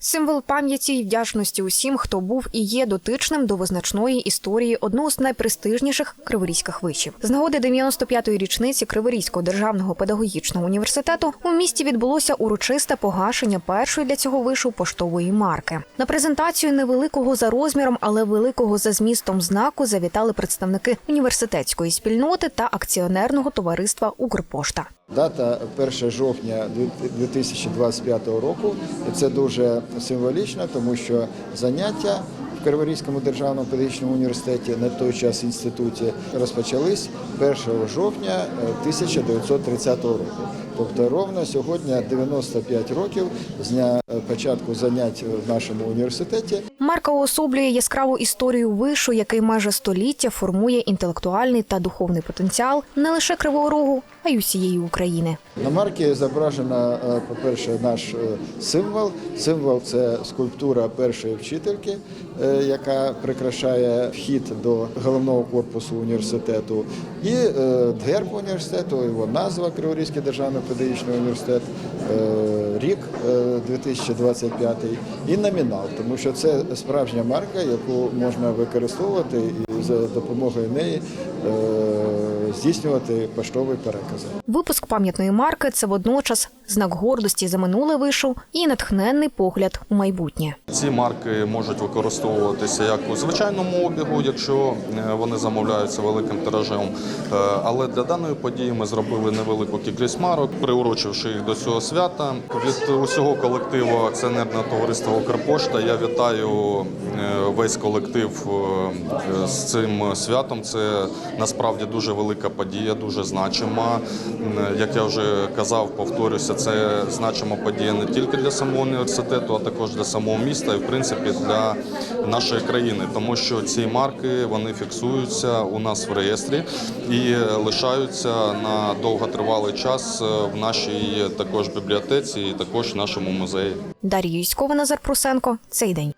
Символ пам'яті й вдячності усім, хто був і є дотичним до визначної історії одного з найпрестижніших криворізьких вишів. З нагоди 95-ї річниці Криворізького державного педагогічного університету у місті відбулося урочисте погашення першої для цього вишу поштової марки. На презентацію невеликого за розміром, але великого за змістом знаку завітали представники університетської спільноти та акціонерного товариства Укрпошта. Дата 1 жовтня 2025 року. Це дуже символічно, тому що заняття в Криворізькому державному педагогічному університеті на той час інституті розпочались 1 жовтня е, 1930 року. Тобто сьогодні 95 років з дня е, початку занять в нашому університеті. Марка уособлює яскраву історію вишу, який майже століття формує інтелектуальний та духовний потенціал не лише Кривого Рогу, а й усієї України. На марці зображено, е, по-перше, наш е, символ. Символ це скульптура першої вчительки, яка прикрашає вхід до головного корпусу університету, і герб університету, його назва Криворізький державний педагогічний університет, е, рік е, 2025 і номінал, тому що це справжня марка, яку можна використовувати і за допомогою неї е, здійснювати поштові перекази. Випуск пам'ятної марки це водночас знак гордості за минуле вишу і натхненний погляд у майбутнє. Ці марки можуть використовуватися як у звичайному обігу, якщо е, вони замовляються великим тиражем. Е, Але для даної події ми зробили невелику кількість марок, приурочивши їх до цього свята. Від усього колективу акціонерного товариства Укрпошта я вітаю е, весь колектив з цим святом. Це насправді дуже велика подія, дуже значима. Як я вже казав, повторюся, це значима подія не тільки для самого університету, а також для самого міста і в принципі для нашої країни, тому що ці марки вони фіксуються у нас в реєстрі і лишаються на довготривалий час в нашій також бібліотеці і також в нашому музеї. Дар'я Юськова, Назар Прусенко. Цей день.